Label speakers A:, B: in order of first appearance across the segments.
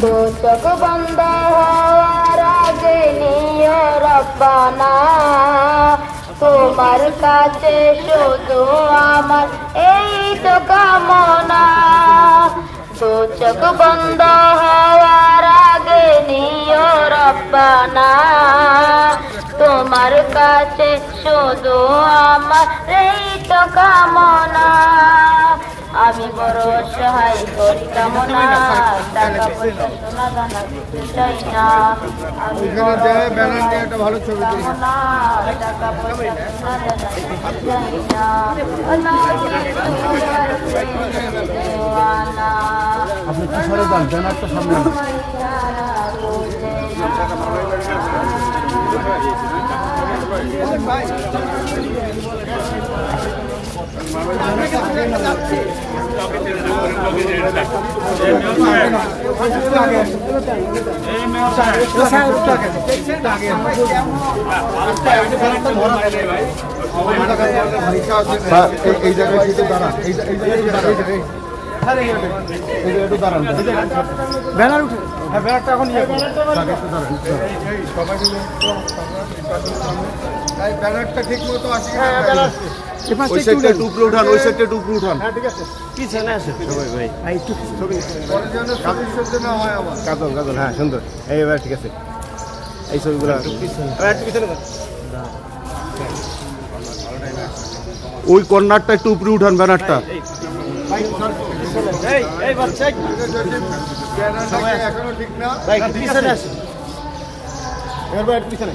A: দু চোখ বন্ধ হওয়ার আগে নিয় তোমার কাছে শুধু আমার এই তো কামনা। দু চোখ বন্ধ হওয়ার তোমার কাছে শুধু আমার এই তো কামনা। আমি বড় অসহায় করি কামনা টাকা পয়সা সোনা দানা কিছু চাই না। আমি বড় অসহায় কামনা, টাকা পয়সা সোনা দানা কিছু চাই না।
B: আপনি কি সরে যান ব্যানারটা সামনে? আনুন। স্যার, এই- জায়গায় একটু দাঁড়ান। এই জায়গায় ব্যানার উঠে। হ্যাঁ ব্যানারটা এখন ইয়ে এই ব্যানারটা ঠিক মতো হ্যাঁ ব্যানার ওই সাইডটা একটু উপরে উঠান ওই সাইডটা উঠান। হ্যাঁ ঠিক আছে। পিছনে আসে সবাই ভাই। একটু ছবি জন্য হয় আবার কাজল কাজল হ্যাঁ সুন্দর। এই এবার ঠিক আছে। এই ছবিগুলো একটু পিছনে। ওই কর্নারটা একটু উপরে উঠান ব্যানারটা। এখনও ঠিক না? পিছনে আসে এবার পিছনে।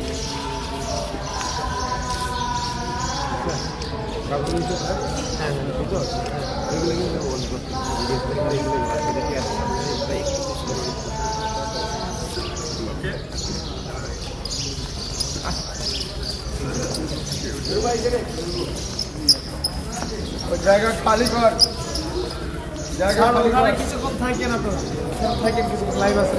B: জায়গা খালি কর। জায়গা খালি কর। কিছুক্ষণ থাকে না তো থাকে কিছু লাইভ আছে।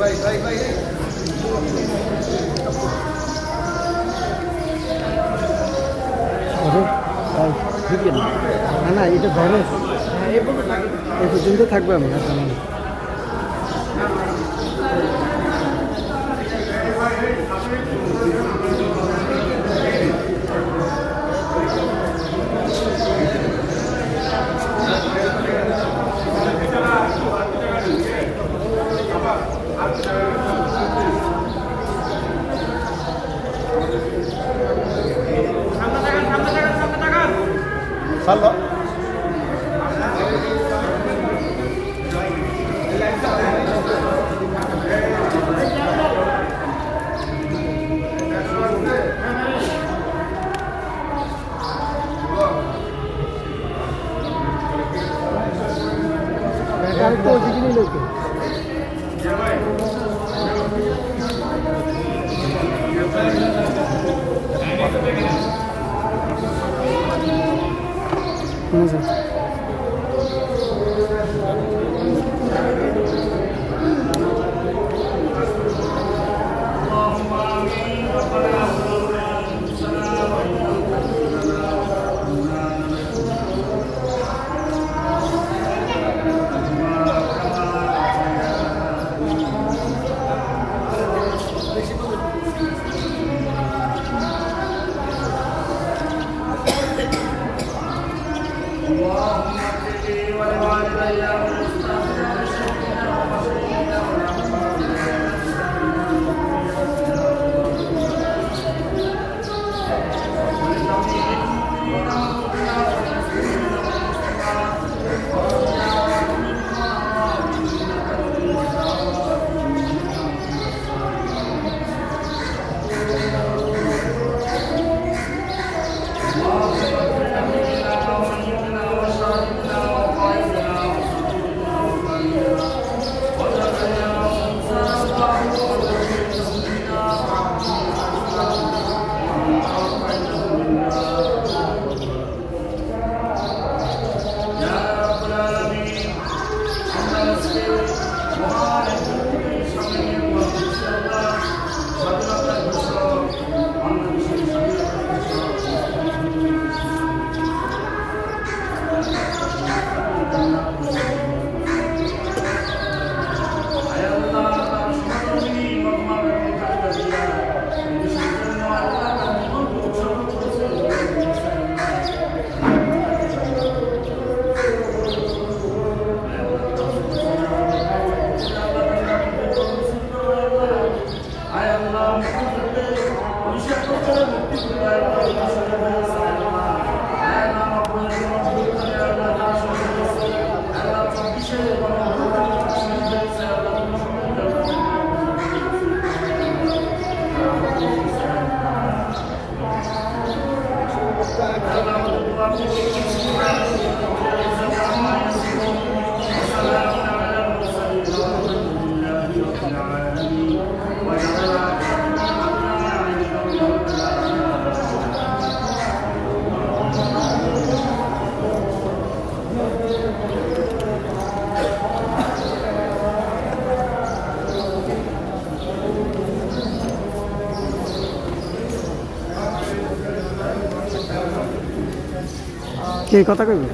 B: ভাই ভাই ভাই
C: না না এটা ধরে এই পর্যন্ত থাকবে আমি আর জানি না।
B: সাল্লা
C: এটা 嗯。اللهم اغفر
B: لي ولوالدي Thank you. কে কথা কইবে?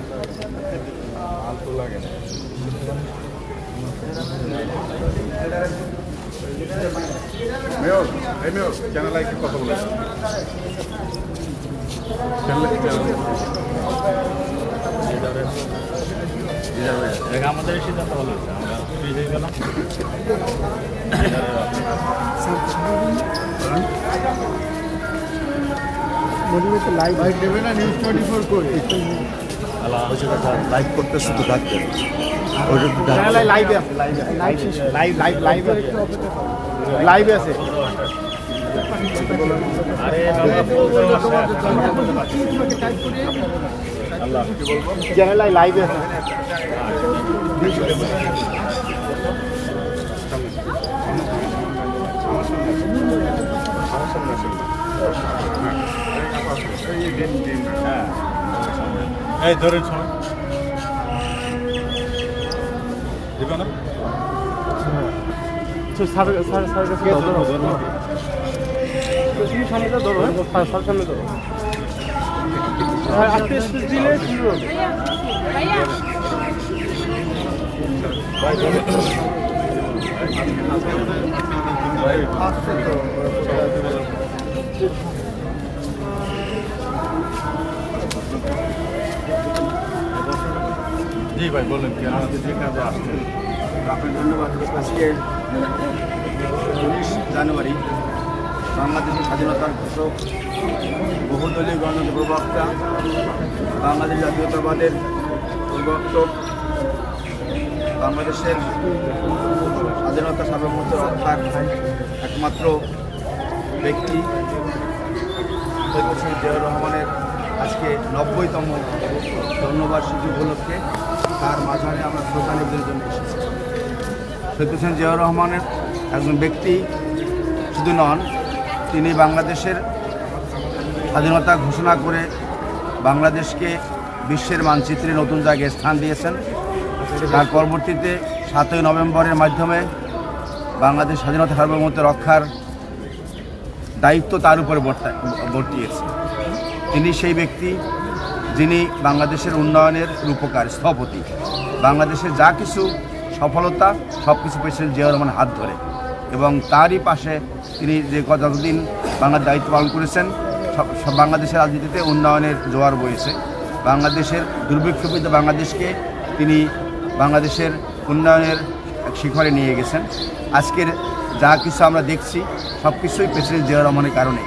D: আমাদের সিদ্ধান্ত হলো আমরা
C: তো লাইভ
B: ভাই দেবে না নিউজ টোয়েন্টি ফোর করে
E: লাইভ করতে শুধু ডাকতেন ওটা একটু ডাক-
B: লাইভে আছে লাইভ লাইভ লাইভ লাইভ আছে। লাইভে আছে।
D: আরে
B: চ্যানেল লাইভে আছে।
D: এই ধরেন সময় দিবে না
B: স্যার
D: ভাই, বলেন কেন আমাদের যে কাজে আসছেন?
E: আপনাকে ধন্যবাদ আজকে উনিশ জানুয়ারি বাংলাদেশের স্বাধীনতার ঘোষক, বহুদলীয় গণতন্ত্র প্রবক্তা, বাংলাদেশ জাতীয়তাবাদের প্রবর্তক বাংলাদেশের স্বাধীনতা সার্বভৌমত্ব রক্ষার একমাত্র ব্যক্তি সৈয়দ হোসেন জিয়াউর রহমানের আজকে নব্বইতম জন্মবার্ষিকী উপলক্ষে তার মাঝারে আমরা শ্রদ্ধা জন্য এসেছি। সৈয়দ হোসেন জিয়াউর রহমানের একজন ব্যক্তি শুধু নন, তিনি বাংলাদেশের স্বাধীনতা ঘোষণা করে বাংলাদেশকে বিশ্বের মানচিত্রে নতুন জায়গায় স্থান দিয়েছেন। তার পরবর্তীতে সাতই নভেম্বরের মাধ্যমে বাংলাদেশ স্বাধীনতা সার্বভৌমত্ব রক্ষার দায়িত্ব তার উপরে বর্তা- বর্তিয়েছে। তিনি সেই ব্যক্তি যিনি বাংলাদেশের উন্নয়নের রূপকার, স্থপতি। বাংলাদেশের যা কিছু সফলতা সব কিছু পেয়েছিলেন জিয়াউর রহমান হাত ধরে। এবং তারই পাশে তিনি যে যতদিন বাংলার দায়িত্ব পালন করেছেন বাংলাদেশের রাজনীতিতে উন্নয়নের জোয়ার বয়েছে বাংলাদেশের দুর্ভিক্ষপিত বাংলাদেশকে তিনি বাংলাদেশের উন্নয়নের শিখরে নিয়ে গেছেন। আজকের যা কিছু আমরা দেখছি সব কিছুই প্রেসিডেন্ট জিয়াউর রহমানের কারণে।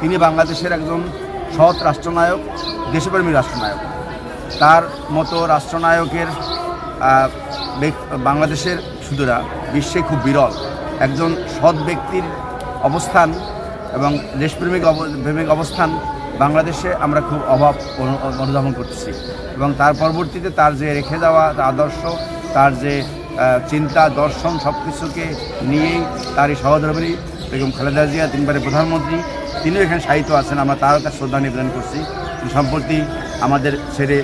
E: তিনি বাংলাদেশের একজন সৎ রাষ্ট্রনায়ক দেশপ্রেমী রাষ্ট্রনায়ক। তার মতো রাষ্ট্রনায়কের বাংলাদেশের শুধুরা বিশ্বে খুব বিরল। একজন সৎ ব্যক্তির অবস্থান এবং দেশপ্রেমিক প্রেমিক অবস্থান বাংলাদেশে আমরা খুব অভাব অনু- অনুধাবন করতেছি। এবং তার পরবর্তীতে তার যে রেখে যাওয়া তার আদর্শ, তার যে চিন্তা, দর্শন সব কিছুকে নিয়েই তার এই সহধর্মিনী বেগম খালেদা জিয়া, তিনবারের প্রধানমন্ত্রী, তিনিও এখানে সাহিত্য আছেন, আমরা তারও কাছে শ্রদ্ধা নিবেদন করছি। সম্প্রতি আমাদের ছেড়ে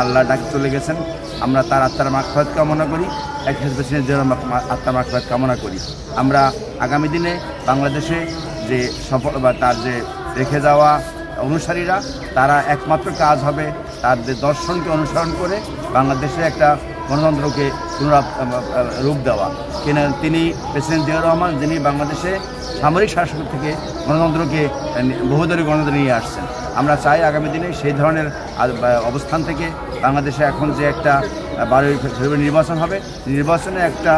E: আল্লাহ ডাকে চলে গেছেন। আমরা তার আত্মার মাখফাত কামনা করি, এক প্রেসিডেন্ট জিয়ার আত্মার মাখফাত কামনা করি। আমরা আগামী দিনে বাংলাদেশে যে সফল বা তার যে রেখে যাওয়া অনুসারীরা, তারা একমাত্র কাজ হবে তার যে দর্শনকে অনুসরণ করে বাংলাদেশে একটা গণতন্ত্রকে পুনরা রূপ দেওয়া। কিনা তিনি প্রেসিডেন্ট জিয়াউর রহমান, যিনি বাংলাদেশে সামরিক শাসক থেকে গণতন্ত্রকে বহুদলীয় গণতন্ত্র নিয়ে আসছেন। আমরা চাই আগামী দিনে সেই ধরনের অবস্থান থেকে বাংলাদেশে এখন যে একটা বারোই ফেব্রুয়ারি নির্বাচন হবে নির্বাচনে একটা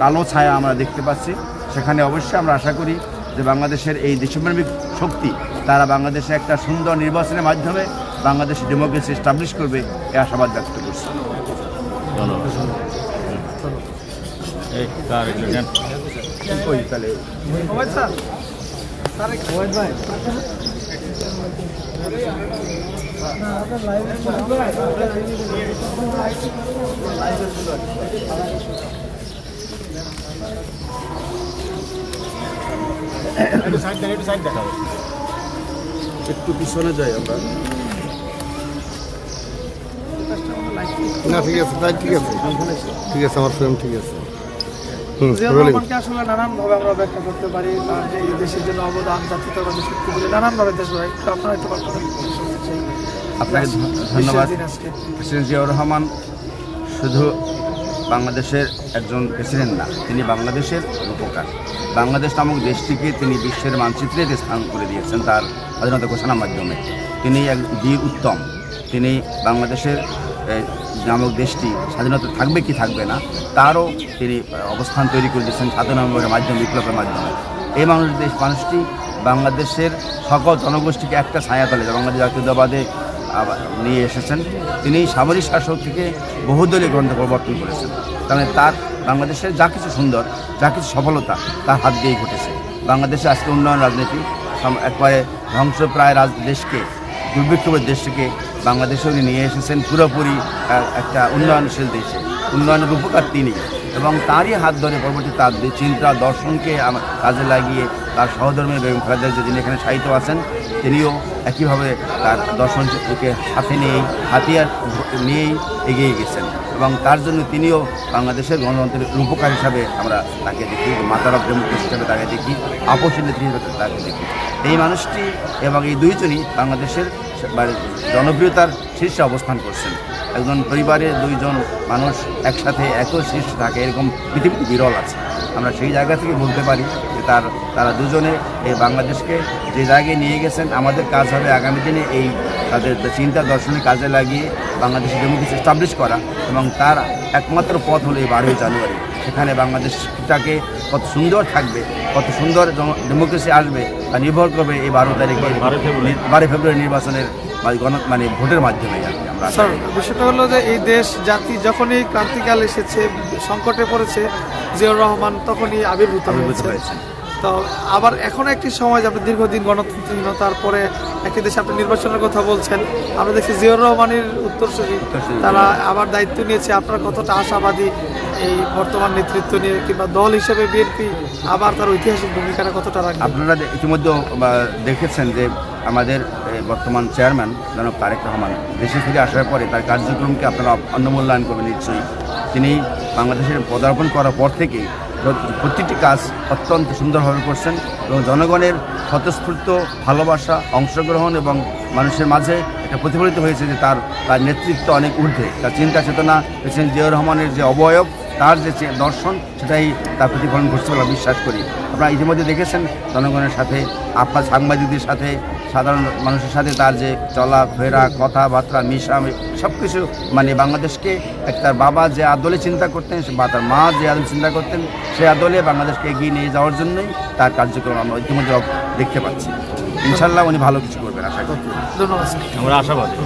E: কালো ছায়া আমরা দেখতে পাচ্ছি। সেখানে অবশ্যই আমরা আশা করি যে বাংলাদেশের এই দেশপ্রেমিক শক্তি তারা বাংলাদেশে একটা সুন্দর নির্বাচনের মাধ্যমে বাংলাদেশ ডেমোক্রেসি এস্টাবলিশ করবে এ আশাবাদ ব্যক্ত করছে।
D: ধন্যবাদ।
E: একটু পিছনে যাই আমরা
B: না, ঠিক আছে ঠিক আছে। ঠিক আছে, আমার ফ্রেম ঠিক আছে।
C: জিয়াউর রহমানকে আসলে নানানভাবে আমরা ব্যাখ্যা করতে পারি তার যে এই দেশের জন্য অবদান জাতীয়তাবাদী শক্তি বলে নানানভাবে দেশ ভাই আপনারা একটু
E: আপনাকে ধন্যবাদ। প্রেসিডেন্ট জিয়াউর রহমান শুধু বাংলাদেশের একজন প্রেসিডেন্ট না তিনি বাংলাদেশের রূপকার। বাংলাদেশ নামক দেশটিকে তিনি বিশ্বের মানচিত্রে স্থান করে দিয়েছেন তার স্বাধীনতা ঘোষণার মাধ্যমে। তিনি এক বীর উত্তম। তিনি বাংলাদেশের নামক দেশটি স্বাধীনতা থাকবে কি থাকবে না, তারও তিনি অবস্থান তৈরি করে দিয়েছেন স্বাধীনতার মাধ্যমে, বিপ্লবের মাধ্যমে। এই মানুষ দেশ, মানুষটি বাংলাদেশের সকল জনগোষ্ঠীকে একটা ছায়াতলে বাংলাদেশ জাতীয়তাবাদে নিয়ে এসেছেন, তিনি সামরিক শাসক থেকে বহুদলীয় গ্রন্থ প্রবর্তন করেছেন। কারণ তার বাংলাদেশের যা কিছু সুন্দর, যা কিছু সফলতা, তার হাত দিয়েই ঘটেছে। বাংলাদেশে আজকে উন্নয়ন রাজনীতি একবারে ধ্বংসপ্রায় রাজ, দেশকে দুর্ভিক্ষের দেশকে বাংলাদেশে উনি নিয়ে এসেছেন পুরোপুরি একটা উন্নয়নশীল দেশে। উন্নয়নের উপকার তিনি। এবং তারই হাত ধরে পরবর্তী তার চিন্তা দর্শনকে কাজে লাগিয়ে তার সহধর্মী বেগম খালেদা যিনি এখানে সাহিত্য আছেন, তিনিও একইভাবে তার দর্শনকে সাথে নিয়েই, হাতিয়ার নিয়েই এগিয়ে গেছেন। এবং তার জন্য তিনিও বাংলাদেশের গণতন্ত্রের রূপকার হিসাবে আমরা তাকে দেখি, মাতার অফ ডেমোক্রেসি হিসাবে তাকে দেখি আপসী নেত্রী হিসাবে তাকে দেখি। এই মানুষটি এবং এই দুইজনই বাংলাদেশের জনপ্রিয়তার শীর্ষে অবস্থান করছেন। একজন পরিবারে দুইজন মানুষ একসাথে একই শীর্ষে থাকে, এরকম পৃথিবীতে বিরল আছে। আমরা সেই জায়গা থেকে বলতে পারি যে তার, তারা দুজনে এই বাংলাদেশকে যে জায়গায় নিয়ে গেছেন, আমাদের কাজ হবে আগামী দিনে এই তাদের চিন্তা দর্শনে কাজে লাগিয়ে বাংলাদেশের ডেমোক্রেসি এস্টাবলিশ করা এবং তার একমাত্র পথ হলো এই বারোই জানুয়ারি। সেখানে বাংলাদেশটাকে কত সুন্দর থাকবে কত সুন্দর ডেমোক্রেসি আসবে তা নির্ভর করবে এই বারো তারিখে
D: বারো ফেব্রুয়ারি।
E: নির্বাচনের মানে ভোটের মাধ্যমে
C: স্যার বিষয়টা হলো যে এই দেশ জাতি যখনই ক্রান্তিকাল এসেছে সংকটে পড়েছে জিয়াউর রহমান তখনই আবির্ভূত হয়েছে। তো আবার এখন একটি সময় যে আপনি দীর্ঘদিন গণতন্ত্রহীনতার তারপরে একটি দেশে আপনি নির্বাচনের কথা বলছেন আমরা দেখছি জিয়াউর রহমানের উত্তরসূরি
E: উত্তরসূরি।
C: তারা আবার দায়িত্ব নিয়েছে আপনারা কতটা আশাবাদী এই বর্তমান নেতৃত্ব নিয়ে কিংবা দল হিসেবে বিএনপি আবার তার ঐতিহাসিক ভূমিকাটা কতটা রাখবে
E: আপনারা ইতিমধ্যে দেখেছেন যে আমাদের বর্তমান চেয়ারম্যান জনাব তারেক রহমান দেশে ফিরে আসার পরে তার কার্যক্রমকে আপনারা অন্য মূল্যায়ন করবেন নিশ্চয়ই তিনি বাংলাদেশের পদার্পণ করার পর থেকে প্রতিটি কাজ অত্যন্ত সুন্দরভাবে করছেন এবং জনগণের স্বতঃস্ফূর্ত ভালোবাসা, অংশগ্রহণ এবং মানুষের মাঝে এটা প্রতিফলিত হয়েছে যে তার তার নেতৃত্ব অনেক ঊর্ধ্বে। তার চিন্তা চেতনা প্রেসিডেন্ট জিয়াউর রহমানের যে অবয়ব তার যে দর্শন সেটাই তার প্রতিফলন ঘটছে বলে বিশ্বাস করি। আপনারা ইতিমধ্যে দেখেছেন জনগণের সাথে আপনার সাংবাদিকদের সাথে সাধারণ মানুষের সাথে তার যে চলা ফেরা কথাবার্তা মিশা সব কিছু মানে বাংলাদেশকে এক তার বাবা যে আদলে চিন্তা করতেন সে- বা তার মা যে আদলে চিন্তা করতেন সে আদলে বাংলাদেশকে এগিয়ে নিয়ে যাওয়ার জন্যই তার কার্যক্রম আমরা ইতিমধ্যে দেখতে পাচ্ছি। ইনশাল্লাহ উনি ভালো কিছু করবেন আশা করি।
C: ধন্যবাদ
D: আমরা আশাবাদী।